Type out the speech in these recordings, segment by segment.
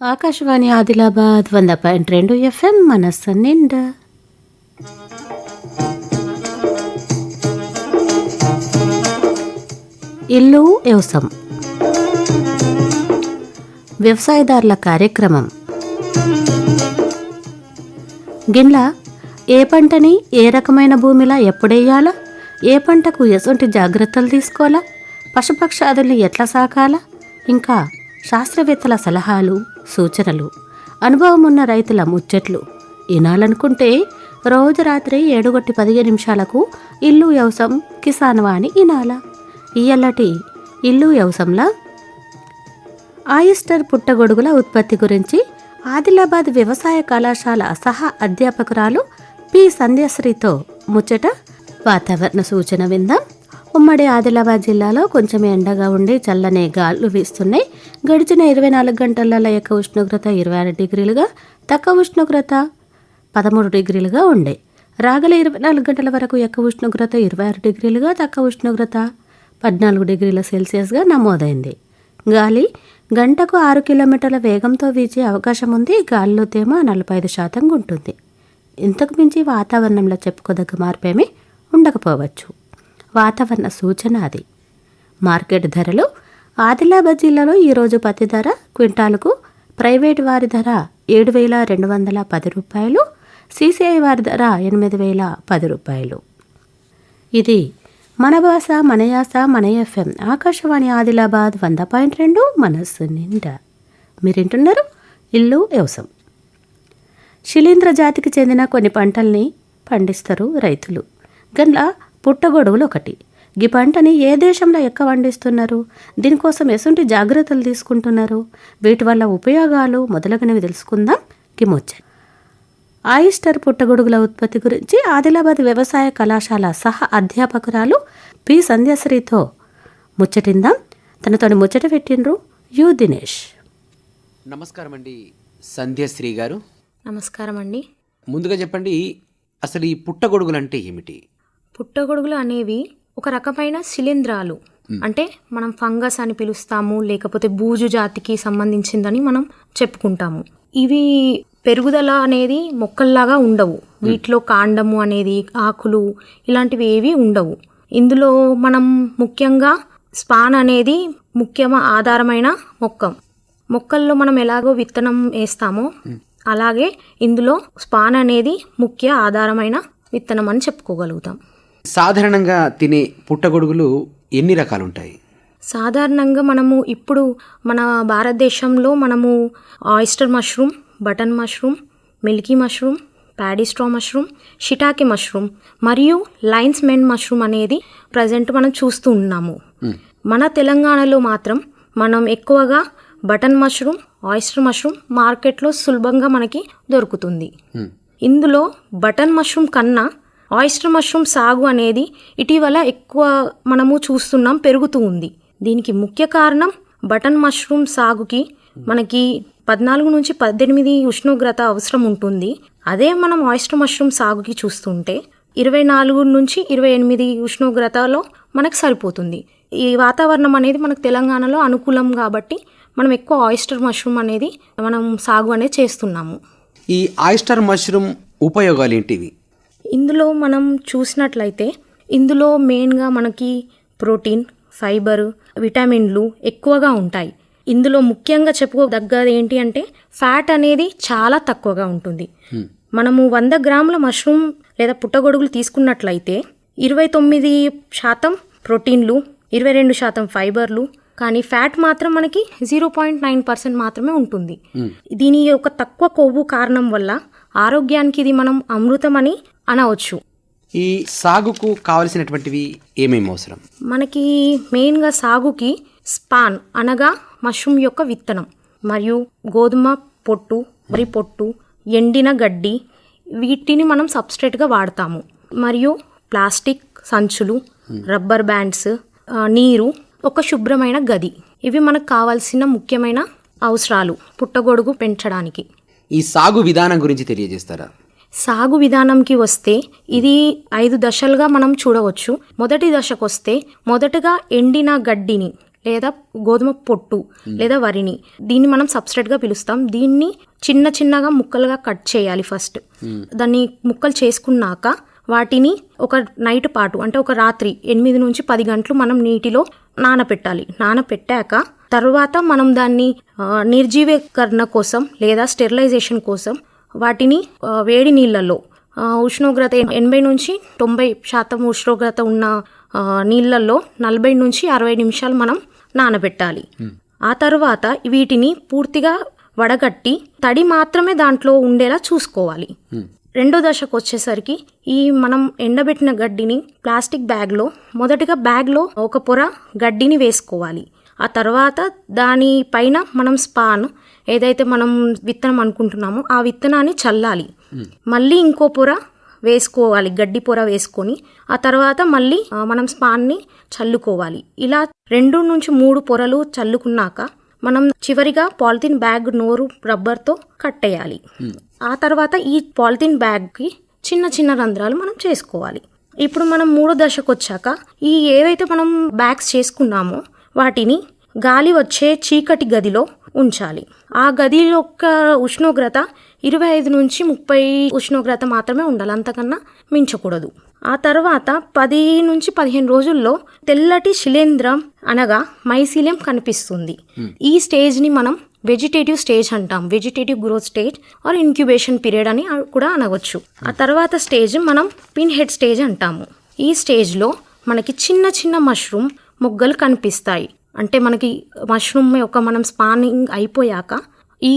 ఆకాశవాణి ఆదిలాబాద్ వంద పాయింట్ రెండు ఎఫ్ఎం మనస్సు నిండా. ఇల్లు వ్యవసం వ్యవసాయదారుల కార్యక్రమం. గిన్లా ఏ పంటని ఏ రకమైన భూమిలా ఎప్పుడేయాలా ఏ పంటకు ఎటువంటి జాగ్రత్తలు తీసుకోవాలా? పశుపక్షాదుల్ని ఎట్లా సాకాలా? ఇంకా శాస్త్రవేత్తల సలహాలు? సూచనలు. అనుభవం ఉన్న రైతుల ముచ్చట్లు. వినాలనుకుంటే రోజు రాత్రి ఏడుగొట్టి పదిహేను నిమిషాలకు ఇల్లు వ్యవసం కిసాన్ వాణి వినాలా ఇయ్యల్లటి ఇల్లు వ్యవసంలా ఆయిస్టర్ పుట్టగొడుగుల ఉత్పత్తి గురించి ఆదిలాబాద్ వ్యవసాయ కళాశాల సహా అధ్యాపకురాలు పి సంధ్యశ్రీతో ముచ్చట వాతావరణ సూచన విందాం. ఉమ్మడి ఆదిలాబాద్ జిల్లాలో కొంచెం ఎండగా ఉండి చల్లనే గాలులు వీస్తున్నాయి. గడిచిన ఇరవై నాలుగు గంటలలో యొక్క ఉష్ణోగ్రత ఇరవై ఆరు డిగ్రీలుగా తక్కువ ఉష్ణోగ్రత పదమూడు డిగ్రీలుగా ఉండే. రాగల ఇరవై నాలుగు గంటల వరకు ఎక్కువ ఉష్ణోగ్రత ఇరవై ఆరు డిగ్రీలుగా తక్కువ ఉష్ణోగ్రత పద్నాలుగు డిగ్రీల సెల్సియస్గా నమోదైంది. గాలి గంటకు ఆరు కిలోమీటర్ల వేగంతో వీచే అవకాశం ఉంది. గాలిలో తేమ నలభై ఐదు శాతంగా ఉంటుంది. ఇంతకు మించి వాతావరణంలో చెప్పుకోదగ్గ మార్పేమీ ఉండకపోవచ్చు. వాతావరణ సూచన అది. మార్కెట్ ధరలు ఆదిలాబాద్ జిల్లాలో ఈరోజు పత్తి ధర క్వింటాలకు ప్రైవేట్ వారి ధర ఏడు వేల రెండు వందల పది రూపాయలు సీసీఐ వారి ధర ఎనిమిది వేల పది రూపాయలు. ఇది మన భాష మన యాస మన ఎఫ్ఎం. ఆకాశవాణి ఆదిలాబాద్ వంద పాయింట్ రెండు మనస్సు నిండా. మీరింటున్నారు ఇల్లు వ్యవసాయం శిలీంద్ర జాతికి చెందిన కొన్ని పంటల్ని పండిస్తారు రైతులు. గన్లా పుట్టగొడుగులు ఒకటి ఈ పంటని ఏ దేశంలో ఎక్క పండిస్తున్నారు? దీనికోసం ఎసుంటి జాగ్రత్తలు తీసుకుంటున్నారు? వీటి వల్ల ఉపయోగాలు మొదలగునవి తెలుసుకుందాం. కిమొచ్చ. ఆయిస్టర్ పుట్టగొడుగుల ఉత్పత్తి గురించి ఆదిలాబాద్ వ్యవసాయ కళాశాల సహ అధ్యాపకురాలు పి. సంధ్యశ్రీతో ముచ్చటిందాం. తనతోని ముచ్చట పెట్టిండ్రు యు. దినేష్. నమస్కారం అండి సంధ్యశ్రీ గారు. నమస్కారం అండి ముందుగా చెప్పండి అసలు ఈ పుట్టగొడుగులు అంటే ఏమిటి? పుట్టగొడుగులు అనేవి ఒక రకమైన శిలీంధ్రాలు. అంటే మనం ఫంగస్ అని పిలుస్తాము లేకపోతే బూజు జాతికి సంబంధించిందని మనం చెప్పుకుంటాము. ఇవి పెరుగుదల అనేది మొక్కల్లాగా ఉండవు. వీటిలో కాండము అనేది ఆకులు ఇలాంటివి ఏవి ఉండవు. ఇందులో మనం ముఖ్యంగా స్పాన్ అనేది ముఖ్య ఆధారమైన మొక్క. మొక్కల్లో మనం ఎలాగో విత్తనం వేస్తామో అలాగే ఇందులో స్పాన్ అనేది ముఖ్య ఆధారమైన విత్తనం అని చెప్పుకోగలుగుతాం. సాధారణంగా తినే పుట్టగొడుగులు ఎన్ని రకాలు ఉంటాయి సాధారణంగా మనము ఇప్పుడు మన భారతదేశంలో మనము oyster mushroom button mushroom milky mushroom paddy straw mushroom shiitake mushroom మరియు లైన్స్ మెన్ మష్రూమ్ అనేది ప్రజెంట్ మనం చూస్తూ ఉన్నాము. మన తెలంగాణలో మాత్రం మనం ఎక్కువగా బటన్ మష్రూమ్ ఆయిస్టర్ మష్రూమ్ మార్కెట్లో సులభంగా మనకి దొరుకుతుంది. ఇందులో బటన్ మష్రూమ్ కన్నా ఆయిస్టర్ మష్రూమ్ సాగు అనేది ఇటీవల ఎక్కువ మనము చూస్తున్నాం పెరుగుతూ ఉంది. దీనికి ముఖ్య కారణం బటన్ మష్రూమ్ సాగుకి మనకి పద్నాలుగు నుంచి పద్దెనిమిది ఉష్ణోగ్రత అవసరం ఉంటుంది. అదే మనం ఆయిస్టర్ మష్రూమ్ సాగుకి చూస్తుంటే ఇరవై నాలుగు నుంచి ఇరవై ఎనిమిది ఉష్ణోగ్రతలో మనకు సరిపోతుంది. ఈ వాతావరణం అనేది మనకు తెలంగాణలో అనుకూలం కాబట్టి మనం ఎక్కువ ఆయిస్టర్ మష్రూమ్ అనేది మనం సాగు అనేది చేస్తున్నాము. ఈ ఆయిస్టర్ మష్రూమ్ ఉపయోగాలు ఏంటివి? ఇందులో మనం చూసినట్లయితే ఇందులో మెయిన్గా మనకి ప్రోటీన్ ఫైబర్ విటమిన్లు ఎక్కువగా ఉంటాయి. ఇందులో ముఖ్యంగా చెప్పుకోదగ్గది ఏంటి అంటే ఫ్యాట్ అనేది చాలా తక్కువగా ఉంటుంది. మనము వంద గ్రాముల మష్రూమ్ లేదా పుట్టగొడుగులు తీసుకున్నట్లయితే ఇరవై తొమ్మిది శాతం ప్రోటీన్లు ఇరవై రెండు శాతం ఫైబర్లు కానీ ఫ్యాట్ మాత్రం మనకి జీరో పాయింట్ నైన్ పర్సెంట్ మాత్రమే ఉంటుంది. దీని యొక్క తక్కువ కొవ్వు కారణం వల్ల ఆరోగ్యానికి ఇది మనం అమృతం అని అనవచ్చు. ఈ సాగుకు కావలసినటువంటివి ఏమేమి అవసరం? మనకి మెయిన్గా సాగుకి స్పాన్ అనగా మష్రూమ్ యొక్క విత్తనం మరియు గోధుమ పొట్టు వరి పొట్టు ఎండిన గడ్డి వీటిని మనం సబ్స్ట్రేట్గా వాడతాము. మరియు ప్లాస్టిక్ సంచులు రబ్బర్ బ్యాండ్స్ నీరు ఒక శుభ్రమైన గది. ఇవి మనకు కావాల్సిన ముఖ్యమైన అవసరాలు పుట్టగొడుగు పెంచడానికి. ఈ సాగు విధానం గురించి తెలియజేస్తారా? సాగు విధానంకి వస్తే ఇది ఐదు దశలుగా మనం చూడవచ్చు. మొదటి దశకు వస్తే మొదటగా ఎండిన గడ్డిని లేదా గోధుమ పొట్టు లేదా వరిని దీన్ని మనం సబ్స్ట్రేట్గా పిలుస్తాం. దీన్ని చిన్న చిన్నగా ముక్కలుగా కట్ చేయాలి ఫస్ట్. దాన్ని ముక్కలు చేసుకున్నాక వాటిని ఒక నైట్ పాటు అంటే ఒక రాత్రి ఎనిమిది నుంచి పది గంటలు మనం నీటిలో నానపెట్టాలి. నానపెట్టాక తర్వాత మనం దాన్ని నిర్జీవీకరణ కోసం లేదా స్టెరిలైజేషన్ కోసం వాటిని వేడి నీళ్ళల్లో ఉష్ణోగ్రత ఎనభై నుంచి తొంభై శాతం ఉష్ణోగ్రత ఉన్న నీళ్ళల్లో నలభై నుంచి అరవై నిమిషాలు మనం నానబెట్టాలి. ఆ తర్వాత వీటిని పూర్తిగా వడగట్టి తడి మాత్రమే దాంట్లో ఉండేలా చూసుకోవాలి. రెండో దశకు వచ్చేసరికి ఈ మనం ఎండబెట్టిన గడ్డిని ప్లాస్టిక్ బ్యాగ్లో మొదటిగా బ్యాగ్లో ఒక పొర గడ్డిని వేసుకోవాలి. ఆ తర్వాత దానిపైన మనం స్పాన్ ఏదైతే మనం విత్తనం అనుకుంటున్నామో ఆ విత్తనాన్ని చల్లాలి. మళ్ళీ ఇంకో పొర వేసుకోవాలి గడ్డి పొర వేసుకొని. ఆ తర్వాత మళ్ళీ మనం స్పాన్ని చల్లుకోవాలి. ఇలా రెండు నుంచి మూడు పొరలు చల్లుకున్నాక మనం చివరిగా పాలిథిన్ బ్యాగ్ నోరు రబ్బర్తో కట్టేయాలి ఆ తర్వాత ఈ పాలిథిన్ బ్యాగ్కి చిన్న చిన్న రంధ్రాలు మనం చేసుకోవాలి. ఇప్పుడు మనం మూడో దశకు వచ్చాక ఈ ఏవైతే మనం బ్యాగ్స్ చేసుకున్నామో వాటిని గాలి వచ్చే చీకటి గదిలో ఉంచాలి. ఆ గది యొక్క ఉష్ణోగ్రత ఇరవై ఐదు నుంచి ముప్పై ఉష్ణోగ్రత మాత్రమే ఉండాలి. అంతకన్నా మించకూడదు. ఆ తర్వాత పది నుంచి పదిహేను రోజుల్లో తెల్లటి శిలేంద్రం అనగా మైసీలియం కనిపిస్తుంది. ఈ స్టేజ్ని మనం వెజిటేటివ్ స్టేజ్ అంటాం. Vegetative growth stage or incubation period అని కూడా అనవచ్చు. ఆ తర్వాత స్టేజ్ మనం పిన్ హెడ్ స్టేజ్ అంటాము. ఈ స్టేజ్లో మనకి చిన్న చిన్న మష్రూమ్ మొగ్గలు కనిపిస్తాయి. అంటే మనకి మష్రూమ్ యొక్క మనం స్పానింగ్ అయిపోయాక ఈ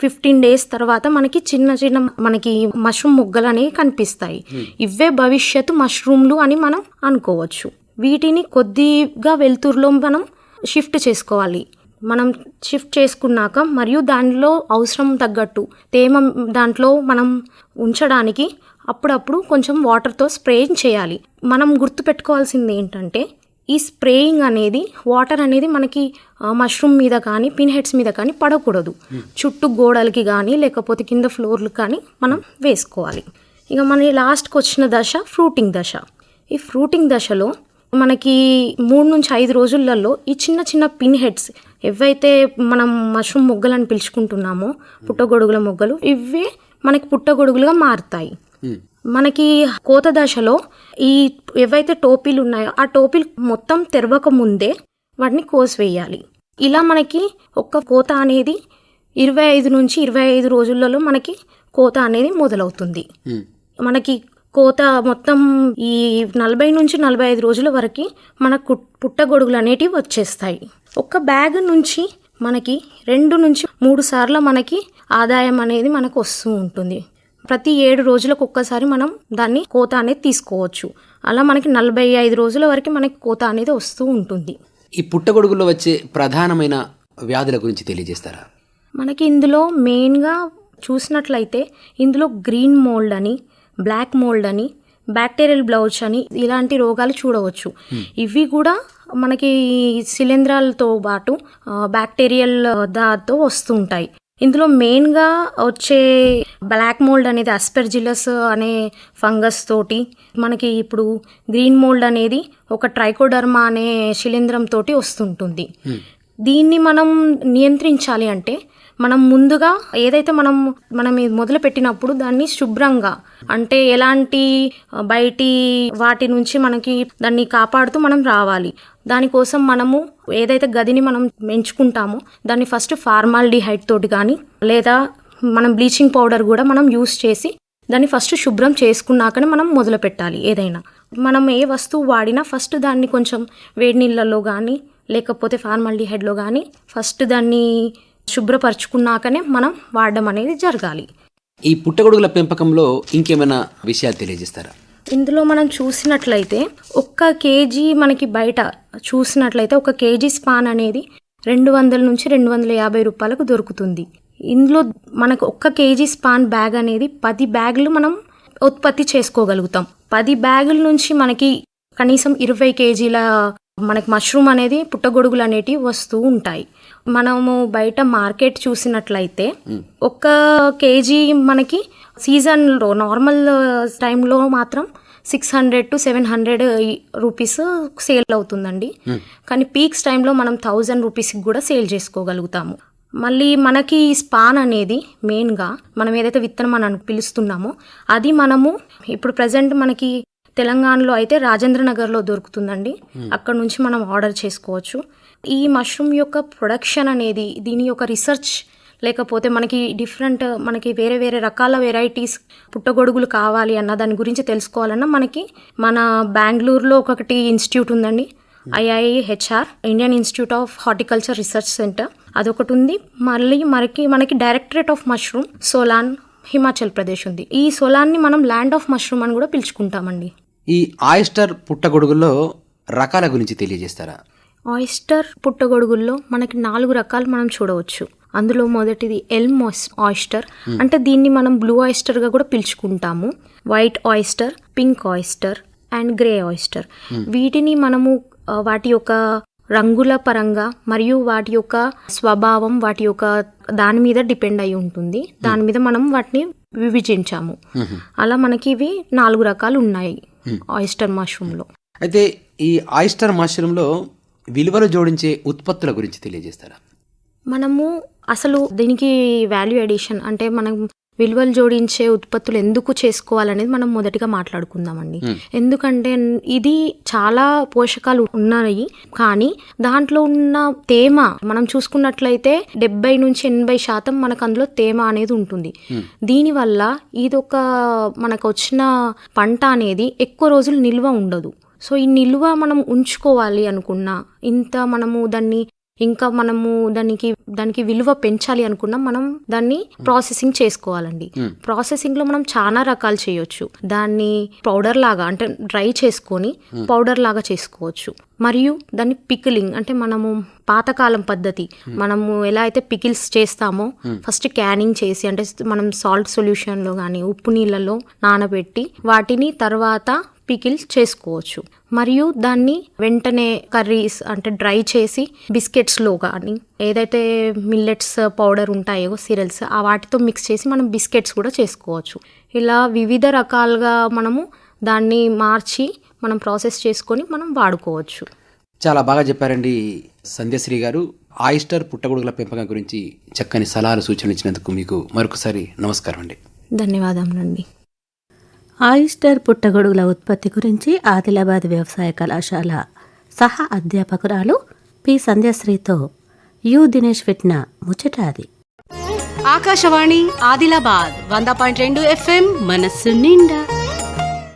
ఫిఫ్టీన్ డేస్ తర్వాత మనకి చిన్న చిన్న మనకి మష్రూమ్ మొగ్గలు అనేవి కనిపిస్తాయి. ఇవే భవిష్యత్తు మష్రూమ్లు అని మనం అనుకోవచ్చు. వీటిని కొద్దిగా వెలుతురులో మనం షిఫ్ట్ చేసుకోవాలి. మనం షిఫ్ట్ చేసుకున్నాక మరియు దానిలో అవసరం తగ్గట్టు తేమ దాంట్లో మనం ఉంచడానికి అప్పుడప్పుడు కొంచెం వాటర్తో స్ప్రే చేయాలి. మనం గుర్తుపెట్టుకోవాల్సింది ఏంటంటే ఈ స్ప్రేయింగ్ అనేది వాటర్ అనేది మనకి మష్రూమ్ మీద కానీ పిన్ హెడ్స్ మీద కానీ పడకూడదు. చుట్టూ గోడలకి కానీ లేకపోతే కింద ఫ్లోర్లు కానీ మనం వేసుకోవాలి. ఇక మన లాస్ట్కి వచ్చిన దశ ఫ్రూటింగ్ దశ. ఈ ఫ్రూటింగ్ దశలో మనకి మూడు నుంచి ఐదు రోజులలో ఈ చిన్న చిన్న పిన్ హెడ్స్ ఎవైతే మనం మష్రూమ్ మొగ్గలని పిలుచుకుంటున్నామో పుట్టగొడుగుల మొగ్గలు ఇవే మనకి పుట్టగొడుగులుగా మారుతాయి. మనకి కోత దశలో ఈ ఏవైతే టోపీలు ఉన్నాయో ఆ టోపీలు మొత్తం తెరవక ముందే వాటిని కోసివేయాలి. ఇలా మనకి ఒక్క కోత అనేది ఇరవై ఐదు నుంచి ఇరవై ఐదు రోజులలో మనకి కోత అనేది మొదలవుతుంది. మనకి కోత మొత్తం ఈ నలభై నుంచి నలభై ఐదు రోజుల వరకు మనకు పుట్టగొడుగులు అనేటివి వచ్చేస్తాయి. ఒక్క బ్యాగ్ నుంచి మనకి రెండు నుంచి మూడు సార్లు మనకి ఆదాయం అనేది మనకు వస్తూ ఉంటుంది. ప్రతి ఏడు రోజులకు ఒక్కసారి మనం దాన్ని కోత అనేది తీసుకోవచ్చు. అలా మనకి నలభై ఐదు రోజుల వరకు మనకి కోత అనేది వస్తూ ఉంటుంది. ఈ పుట్టగొడుగుల్లో వచ్చే ప్రధానమైన వ్యాధుల గురించి తెలియజేస్తారా? మనకి ఇందులో మెయిన్గా చూసినట్లయితే ఇందులో గ్రీన్ మోల్డ్ అని బ్లాక్ మోల్డ్ అని బ్యాక్టీరియల్ బ్లౌజ్ అని ఇలాంటి రోగాలు చూడవచ్చు. ఇవి కూడా మనకి శిలీంధ్రాలతో పాటు బ్యాక్టీరియల్ దాతో వస్తుంటాయి. ఇందులో మెయిన్గా వచ్చే బ్లాక్ మోల్డ్ అనేది అస్పెర్జిలస్ అనే ఫంగస్ తోటి మనకి ఇప్పుడు గ్రీన్ మోల్డ్ అనేది ఒక ట్రైకోడర్మా అనే శిలీంధ్రం తోటి వస్తుంటుంది. దీన్ని మనం నియంత్రించాలి అంటే మనం ముందుగా ఏదైతే మనం మనం మొదలు పెట్టినప్పుడు దాన్ని శుభ్రంగా అంటే ఎలాంటి బయటి వాటి నుంచి మనకి దాన్ని కాపాడుతూ మనం రావాలి. దానికోసం మనము ఏదైతే గదిని మనం ఎంచుకుంటామో దాన్ని ఫస్ట్ ఫార్మాల్డిహైడ్ తోటి కానీ లేదా మనం బ్లీచింగ్ పౌడర్ కూడా మనం యూస్ చేసి దాన్ని ఫస్ట్ శుభ్రం చేసుకున్నాకనే మనం మొదలు పెట్టాలి ఏదైనా. మనం ఏ వస్తువు వాడినా ఫస్ట్ దాన్ని కొంచెం వేడి నీళ్ళల్లో కానీ లేకపోతే ఫార్మాల్డిహైడ్లో కానీ ఫస్ట్ దాన్ని శుభ్రపరచుకున్నాకనే మనం వాడడం అనేది జరగాలి. ఈ పుట్టగొడుగుల పెంపకంలో ఇంకేమైనా విషయాలు తెలియజేస్తారా? ఇందులో మనం చూసినట్లయితే ఒక్క కేజీ మనకి బయట చూసినట్లయితే ఒక కేజీ స్పాన్ అనేది రెండు వందల నుంచి రెండు వందల యాభై రూపాయలకు దొరుకుతుంది. ఇందులో మనకు ఒక్క కేజీ స్పాన్ బ్యాగ్ అనేది పది బ్యాగులు మనం ఉత్పత్తి చేసుకోగలుగుతాం. పది బ్యాగుల నుంచి మనకి కనీసం ఇరవై కేజీల మనకి మష్రూమ్ అనేది పుట్టగొడుగులు అనేటివి వస్తూ ఉంటాయి. మనము బయట మార్కెట్ చూసినట్లయితే ఒక్క కేజీ మనకి సీజన్లో నార్మల్ టైంలో మాత్రం six hundred to seven hundred rupees sale అవుతుందండి. కానీ పీక్స్ టైంలో మనం థౌజండ్ రూపీస్కి కూడా సేల్ చేసుకోగలుగుతాము. మళ్ళీ మనకి ఈ స్పాన్ అనేది మెయిన్గా మనం ఏదైతే విత్తనం అని అను- పిలుస్తున్నామో అది మనము ఇప్పుడు ప్రజెంట్ మనకి తెలంగాణలో అయితే రాజేంద్ర నగర్లో దొరుకుతుందండి. అక్కడ నుంచి మనం ఆర్డర్ చేసుకోవచ్చు. ఈ మష్రూమ్ యొక్క ప్రొడక్షన్ అనేది దీని యొక్క రీసెర్చ్ లేకపోతే మనకి డిఫరెంట్ మనకి వేరే వేరే రకాల వెరైటీస్ పుట్టగొడుగులు కావాలి అన్న దాని గురించి తెలుసుకోవాలన్నా మనకి మన బెంగళూరులో ఒకటి ఇన్స్టిట్యూట్ ఉందండి. IIHR Indian institute of horticulture research centre అదొకటి ఉంది. మళ్ళీ మనకి మనకి directorate of mushroom Solan Himachal Pradesh ఉంది. ఈ సోలాన్ని మనం ల్యాండ్ ఆఫ్ మష్రూమ్ అని కూడా పిలుచుకుంటామండి. ఈ ఆయిస్టర్ పుట్టగొడుగుల్లో రకాల గురించి తెలియజేస్తారా? ఆయిస్టర్ పుట్టగొడుగుల్లో మనకి నాలుగు రకాలు మనం చూడవచ్చు. అందులో మొదటిది ఎల్మ్ ఆయిస్టర్. అంటే దీన్ని మనం బ్లూ ఆయిస్టర్గా కూడా పిలుచుకుంటాము. White oyster pink oyster and grey oyster. వీటిని మనము వాటి యొక్క రంగుల పరంగా మరియు వాటి యొక్క స్వభావం వాటి యొక్క దాని మీద డిపెండ్ అయి ఉంటుంది. దాని మీద మనం వాటిని విభజించాము. అలా మనకి ఇవి నాలుగు రకాలు ఉన్నాయి ఆయిస్టర్ మష్రూమ్లో. అయితే ఈ ఆయిస్టర్ మష్రూమ్లో విలువలు జోడించే ఉత్పత్తుల గురించి తెలియజేస్తారా? మనము అసలు దీనికి వాల్యూ ఎడిషన్ అంటే మనం విలువలు జోడించే ఉత్పత్తులు ఎందుకు చేసుకోవాలనేది మనం మొదటిగా మాట్లాడుకుందామండి. ఎందుకంటే ఇది చాలా పోషకాలు ఉన్నాయి. కానీ దాంట్లో ఉన్న తేమ మనం చూసుకున్నట్లయితే డెబ్బై నుంచి ఎనభై శాతం మనకు అందులో తేమ అనేది ఉంటుంది. దీనివల్ల ఇది ఒక మనకు వచ్చిన పంట అనేది ఎక్కువ రోజులు నిల్వ ఉండదు. సో ఈ నిల్వ మనం ఉంచుకోవాలి అనుకున్నా ఇంత మనము దాన్ని ఇంకా మనము దానికి దానికి విలువ పెంచాలి అనుకున్నా మనం దాన్ని ప్రాసెసింగ్ చేసుకోవాలండి. ప్రాసెసింగ్లో మనం చాలా రకాలు చేయొచ్చు. దాన్ని పౌడర్ లాగా అంటే డ్రై చేసుకొని పౌడర్ లాగా చేసుకోవచ్చు. మరియు దాన్ని పికిలింగ్ అంటే మనము పాతకాలం పద్ధతి మనము ఎలా అయితే పికిల్స్ చేస్తామో ఫస్ట్ క్యానింగ్ చేసి అంటే మనం సాల్ట్ సొల్యూషన్లో కానీ ఉప్పు నీళ్ళలో నానబెట్టి వాటిని తర్వాత పికిల్స్ చేసుకోవచ్చు. మరియు దాన్ని వెంటనే కర్రీస్ అంటే డ్రై చేసి బిస్కెట్స్లో కానీ ఏదైతే మిల్లెట్స్ పౌడర్ ఉంటాయో సిరల్స్ ఆ వాటితో మిక్స్ చేసి మనం బిస్కెట్స్ కూడా చేసుకోవచ్చు. ఇలా వివిధ రకాలుగా మనము దాన్ని మార్చి మనం ప్రాసెస్ చేసుకొని మనం వాడుకోవచ్చు. చాలా బాగా చెప్పారండి సంధ్యశ్రీ గారు. ఆయిస్టర్ పుట్టగొడుగుల పెంపకం గురించి చక్కని సలహాలు సూచనలు ఇచ్చినందుకు మీకు మరొకసారి నమస్కారం అండి ధన్యవాదములండి. ఆయిస్టర్ పుట్టగొడుగుల ఉత్పత్తి గురించి ఆదిలాబాద్ వ్యవసాయ కళాశాల సహా అధ్యాపకురాలు పి. సంధ్యశ్రీతో యు. దినేష్ పెట్టిన ముచ్చట అది ఆకాశవాణి ఆదిలాబాద్ వంద పాయింట్ రెండు ఎఫ్ఎం మనస్సు నిండా.